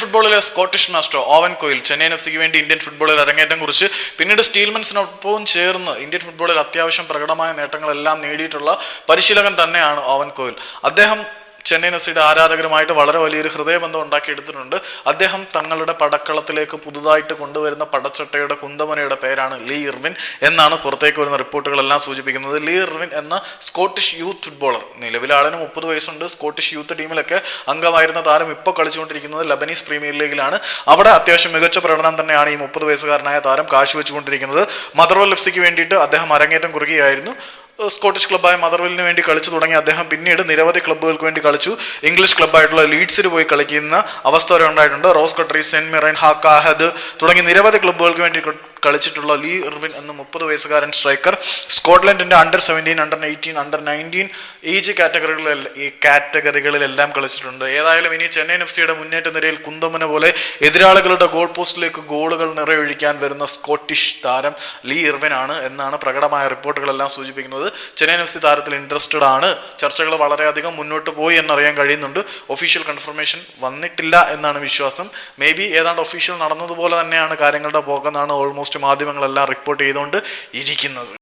ഫുട്ബോളിലെ Scottish master Owen Coyle Chennai F സിക്ക് വേണ്ടി ഇന്ത്യൻ ഫുട്ബോളിൽ അരങ്ങേറ്റം കുറിച്ച് പിന്നീട് സ്റ്റീൽമൻസിനൊപ്പവും ചേർന്ന് ഇന്ത്യൻ ഫുട്ബോളിൽ അത്യാവശ്യം പ്രകടമായ നേട്ടങ്ങളെല്ലാം നേടിയിട്ടുള്ള പരിശീലകൻ തന്നെയാണ് ഓവൻ കോയിൽ. അദ്ദേഹം ചെന്നൈയിൻ എഫ് സിയുടെ ആരാധകരുമായിട്ട് വളരെ വലിയൊരു ഹൃദയബന്ധം ഉണ്ടാക്കിയെടുത്തിട്ടുണ്ട്. അദ്ദേഹം തങ്ങളുടെ പടക്കളത്തിലേക്ക് പുതുതായിട്ട് കൊണ്ടുവരുന്ന പടച്ചട്ടയുടെ കുന്തമനയുടെ പേരാണ് ലീ ഇർവിൻ എന്നാണ് പുറത്തേക്ക് വരുന്ന റിപ്പോർട്ടുകളെല്ലാം സൂചിപ്പിക്കുന്നത്. ലീ ഇർവിൻ എന്ന സ്കോട്ടിഷ് യൂത്ത് ഫുട്ബോളർ. നിലവിൽ ആളിന് മുപ്പത് വയസ്സുണ്ട്. സ്കോട്ടിഷ് യൂത്ത് ടീമിലൊക്കെ അംഗമായിരുന്ന താരം ഇപ്പോൾ കളിച്ചുകൊണ്ടിരിക്കുന്നത് ലബനീസ് പ്രീമിയർ ലീഗിലാണ്. അവിടെ അത്യാവശ്യം മികച്ച പ്രകടനം തന്നെയാണ് ഈ മുപ്പത് വയസ്സുകാരനായ താരം കാഴ്ചവെച്ചുകൊണ്ടിരിക്കുന്നത്. മദർവൽ എഫ് സിക്ക് വേണ്ടിയിട്ട് അദ്ദേഹം അരങ്ങേറ്റം കുറിക്കുകയായിരുന്നു സ്കോട്ടിഷ് ക്ലബ്ബായ മദർവെല്ലിന് വേണ്ടി കളിച്ചു തുടങ്ങി അദ്ദേഹം പിന്നീട് നിരവധി ക്ലബ്ബുകൾക്ക് വേണ്ടി കളിച്ചു. ഇംഗ്ലീഷ് ക്ലബ്ബായിട്ടുള്ള ലീഡ്സിൽ പോയി കളിക്കുന്ന അവസ്ഥ വരെ ഉണ്ടായിട്ടുണ്ട്. റോസ് കട്രി സെന്റ് മിറൈൻ ഹാക്കാഹദ് തുടങ്ങി നിരവധി ക്ലബ്ബുകൾക്ക് വേണ്ടി കളിച്ചിട്ടുള്ള ലീ ഇർവിൻ എന്ന മുപ്പത് വയസ്സുകാരൻ striker സ്കോട്ട്ലൻഡിന്റെ under seventeen under eighteen under nineteen age കാറ്റഗറികളിൽ ഈ കാറ്റഗറികളിലെല്ലാം കളിച്ചിട്ടുണ്ട്. ഏതായാലും ഇനി ചെന്നൈ എഫ് സിയുടെ മുന്നേറ്റ നിരയിൽ കുന്തമന പോലെ എതിരാളികളുടെ ഗോൾ പോസ്റ്റിലേക്ക് ഗോളുകൾ നിറയൊഴിക്കാൻ വരുന്ന സ്കോട്ടിഷ് താരം ലീ ഇർവിൻ ആണ് എന്നാണ് പ്രകടമായ റിപ്പോർട്ടുകളെല്ലാം സൂചിപ്പിക്കുന്നത്. ചെന്നൈയിൻ എഫ് സി താരത്തിൽ ഇൻട്രസ്റ്റഡ് ആണ്. ചർച്ചകൾ വളരെയധികം മുന്നോട്ട് പോയി എന്നറിയാൻ കഴിയുന്നുണ്ട്. ഒഫീഷ്യൽ കൺഫർമേഷൻ വന്നിട്ടില്ല എന്നാണ് വിശ്വാസം. മേ ബി ഏതാണ്ട് ഒഫീഷ്യൽ നടന്നതുപോലെ തന്നെയാണ് കാര്യങ്ങളുടെ പോക്കെന്നാണ് ഓൾമോസ്റ്റ് മാധ്യമങ്ങളെല്ലാം റിപ്പോർട്ട് ചെയ്തുകൊണ്ട് ഇരിക്കുന്നത്.